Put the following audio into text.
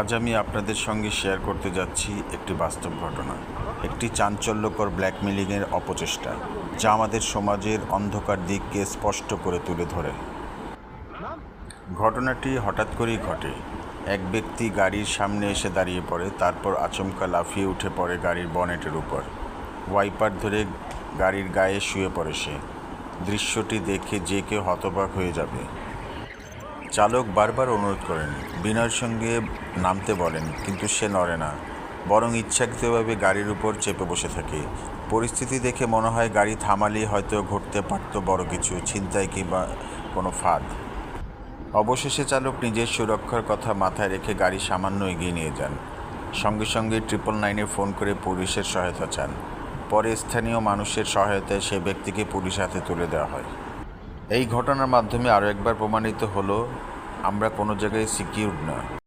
আজ আমি আপনাদের সঙ্গে শেয়ার করতে যাচ্ছি একটি বাস্তব ঘটনা, একটি চাঞ্চল্যকর ব্ল্যাকমেলিংয়ের অপচেষ্টা, যা আমাদের সমাজের অন্ধকার দিককে স্পষ্ট করে তুলে ধরে। ঘটনাটি হঠাৎ করেই ঘটে। এক ব্যক্তি গাড়ির সামনে এসে দাঁড়িয়ে পড়ে, তারপর আচমকা লাফিয়ে উঠে পড়ে গাড়ির বনেটের উপর। ওয়াইপার ধরে গাড়ির গায়ে শুয়ে পড়ে সে। দৃশ্যটি দেখে যে কেউ হতবাক হয়ে যাবে। চালক বারবার অনুরোধ করেন, বিনয়ের সঙ্গে নামতে বলেন, কিন্তু সে নড়ে না। বরং ইচ্ছাকৃতভাবে গাড়ির উপর চেপে বসে থাকে। পরিস্থিতি দেখে মনে হয় গাড়ি থামালেই হয়তো ঘটতে পারত বড় কিছু ছিনতাই কিংবা কোনো ফাঁদ। অবশেষে চালক নিজের সুরক্ষার কথা মাথায় রেখে গাড়ি সামান্য এগিয়ে নিয়ে যান। সঙ্গে সঙ্গে ট্রিপল নাইনে ফোন করে পুলিশের সহায়তা চান। পরে স্থানীয় মানুষের সহায়তায় সে ব্যক্তিকে পুলিশ হাতে তুলে দেওয়া হয়। এই ঘটনার মাধ্যমে আরও একবার প্রমাণিত হলো আমরা কোনো জায়গায় সিকিউর না।